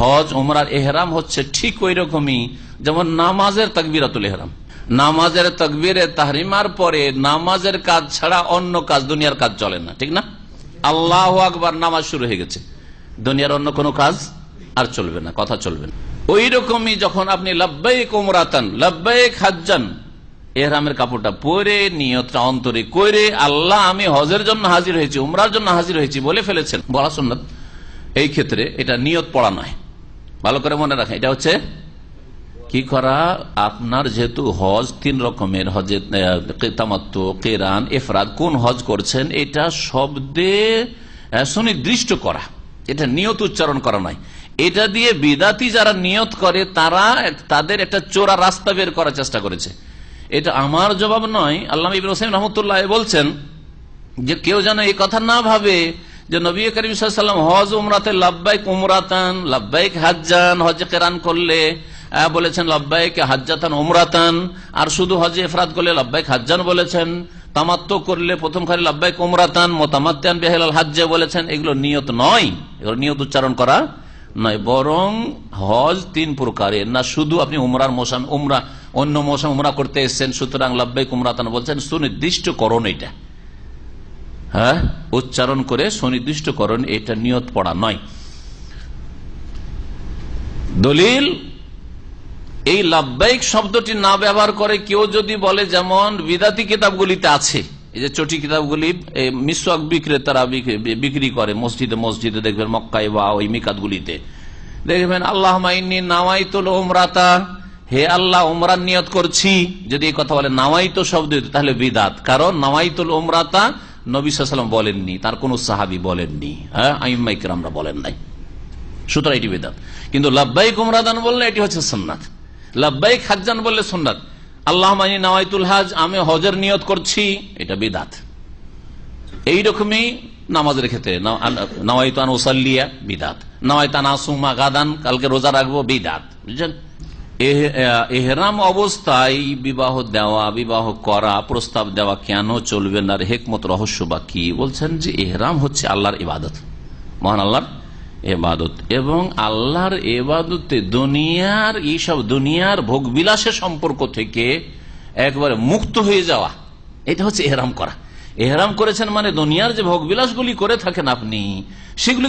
হজ ওমরার এহরাম হচ্ছে ঠিক ওই রকমই যেমন নামাজের তকবিরাতুল এহরাম। নামাজের তকবিরে তাহরিমার পরে নামাজের কাজ ছাড়া অন্য কাজ, দুনিয়ার কাজ চলে না, ঠিক না? আল্লাহ আকবার, নামাজ শুরু হয়ে গেছে। দুনিয়ার অন্য কোনো কাজ আর চলবে না, কথা চলবে না। ওই রকমই যখন আপনি লব্বাইক ওমরাতান লব্বাইক হাজ্জান, এহরামের কাপড়টা পরে, নিয়তটা অন্তরে করে আল্লাহ আমি হজের জন্য হাজির হয়েছি, উমরার জন্য হাজির হয়েছি বলে ফেলেছেন। বলা সুন্নত। এই ক্ষেত্রে এটা নিয়ত পড়া নয়। ভালো করে মনে রাখেন, এটা হচ্ছে কি করা? আপনার যেহেতু হজ তিন রকমের, হজে তামাত্ম কেরান, এফরাদ, কোন হজ করছেন, এটা শব্দে সুনির্দিষ্ট করা। এটা নিয়ত উচ্চারণ করা নয়। এটা দিয়ে বিদাতি যারা নিয়ত করে, তারা তাদের একটা চোরা রাস্তা বের করার চেষ্টা করেছে। এটা আমার জবাব নয়। আল্লাহ ইবিন হোসেন রহমতুল্লাহ বলছেন যে কেউ যেন এই কথা না ভাবে যে নবী করিম সাল্লাম হজ উমরাতে লাভবাইক উমরাতান লাভবাইক হাজ্জান হজ কেরান করলে বলেছেন লাভবাইক হাজ্জাতান উমরাতান, আর শুধু হজে এফরাত করলে লাভবাইক হাজ্জান বলেছেন তামাত্ম করলে প্রথম খালি লাভবাইক উমরাতান মোতামাত্তান বেহেলাল হাজ্জে বলেছেন, এগুলো নিয়ত নয়, এগুলো নিয়ত উচ্চারণ করা নয়, বরং হজ তিন প্রকারের না শুধু আপনি উমরার মৌসাম উমরা, অন্য মৌসাম উমরা করতে এসছেন, সুতরাং লাভবাইক উমরাতান বলছেন, সুনির্দিষ্ট করণ এটা। হ্যাঁ? উচ্চারণ করে সুনির্দিষ্টকরণ এটা নিয়ত পড়া নয়। দলিল, এই লাভবাহিক শব্দটি না ব্যবহার করে কেউ যদি বলে, যেমন বিদাতি কিতাবগুলিতে আছে, এই যে চটি কিতাবগুলি মিসওয়াক বিক্রেতারা বিক- বিক্রি করে মসজিদে মসজিদে দেখবেন মক্কায় বা ওই মিকাতগুলিতে। দেখবেন আল্লাহ মাইনি নাওয়াইতুল ওমরাতা হে আল্লাহ ওমরান নিয়ত করছি। যদি এই কথা বলে নাওয়াইতো শব্দ, তাহলে বিদাত। কারণ নাওয়াইতুল ওমরাতা নবী সাল্লাম বলেননি তার কোন সাহাবি বলেননি। হ্যাঁ বলেন নাই। সুতরাং এটি বেদাত। কিন্তু লাভবাইক উমরাদান বললে এটি হচ্ছে সন্ন্যাত লাভবাইক হাজান বললে সন্ন্যাত আল্লাহ মানি নওয়াইতুল হাজ আমি হজের নিয়ত করছি এটা বেদাত। এইরকমই নামাজের ক্ষেত্রে নওয়াইতান ওসাল্লিয়া বিদাত। নওয়াইতান আসুমা গাদান কালকে রোজা রাখব বিদাত। আহ, এহরাম অবস্থায় বিবাহ দেওয়া, বিবাহ করা, প্রস্তাব দেওয়া কেন চলবে না? হেকমত রহস্য বা কি? বলছেন যে এহরাম হচ্ছে আল্লাহর ইবাদত। মহান আল্লাহর এবাদত এবং আল্লাহর এবাদতে দুনিয়ার, এইসব দুনিয়ার ভোগ বিলাসের সম্পর্ক থেকে একবারে মুক্ত হয়ে যাওয়া, এটা হচ্ছে এহরাম করা। এহরাম করেছেন মানে দুনিয়ার যে ভোগ বিলাসগুলি করে থাকেন আপনি, সেগুলি